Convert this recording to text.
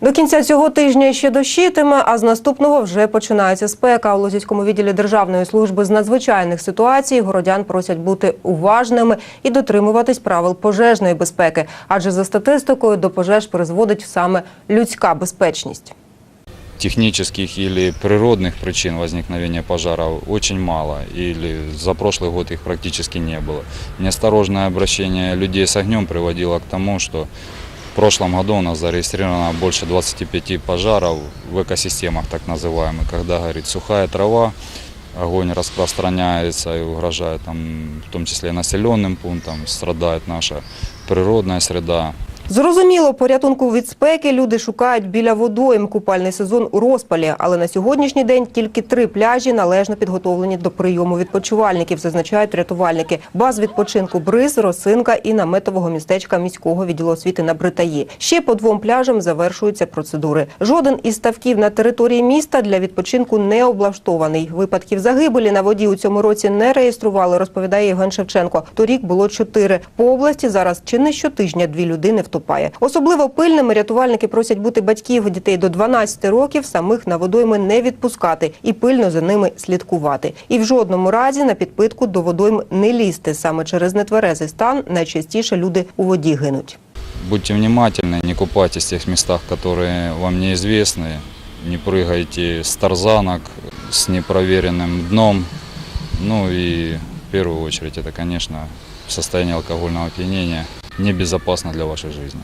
До кінця цього тижня ще дощитиме, а з наступного вже починається спека. У Лозівському відділі Державної служби з надзвичайних ситуацій городян просять бути уважними і дотримуватись правил пожежної безпеки, адже за статистикою до пожеж призводить саме людська безпечність. технических или природных причин возникновения пожаров очень мало, или за прошлый год их практически не было. Неосторожное обращение людей с огнем приводило к тому, что в прошлом году у нас зарегистрировано больше 25 пожаров в экосистемах так называемых, когда горит сухая трава, огонь распространяется и угрожает там, в том числе населенным пунктам, страдает наша природная среда, Зрозуміло, порятунку від спеки люди шукають біля водойм. Купальний сезон у розпалі. Але на сьогоднішній день тільки три пляжі належно підготовлені до прийому відпочивальників, зазначають рятувальники. Баз відпочинку Бриз, Росинка і наметового містечка міського відділу освіти на Бритаї. Ще по двом пляжам завершуються процедури. Жоден із ставків на території міста для відпочинку не облаштований. Випадків загибелі на воді у цьому році не реєстрували, розповідає Євген Шевченко. Торік було чотири. По області зараз чи не щотижня дві людини втопає. Особливо пильними рятувальники просять бути батьків дітей до 12 років, самих на водойми не відпускати і пильно за ними слідкувати. І в жодному разі на підпитку до водойм не лізти. Саме через нетверезий стан найчастіше люди у воді гинуть. Будьте внимательны, не купайтесь в тех местах, которые вам неизвестны. Не прыгайте с тарзанок с непроверенным дном. Ну и в первую очередь это, конечно, состояние алкогольного опьянения небезопасно для вашей жизни.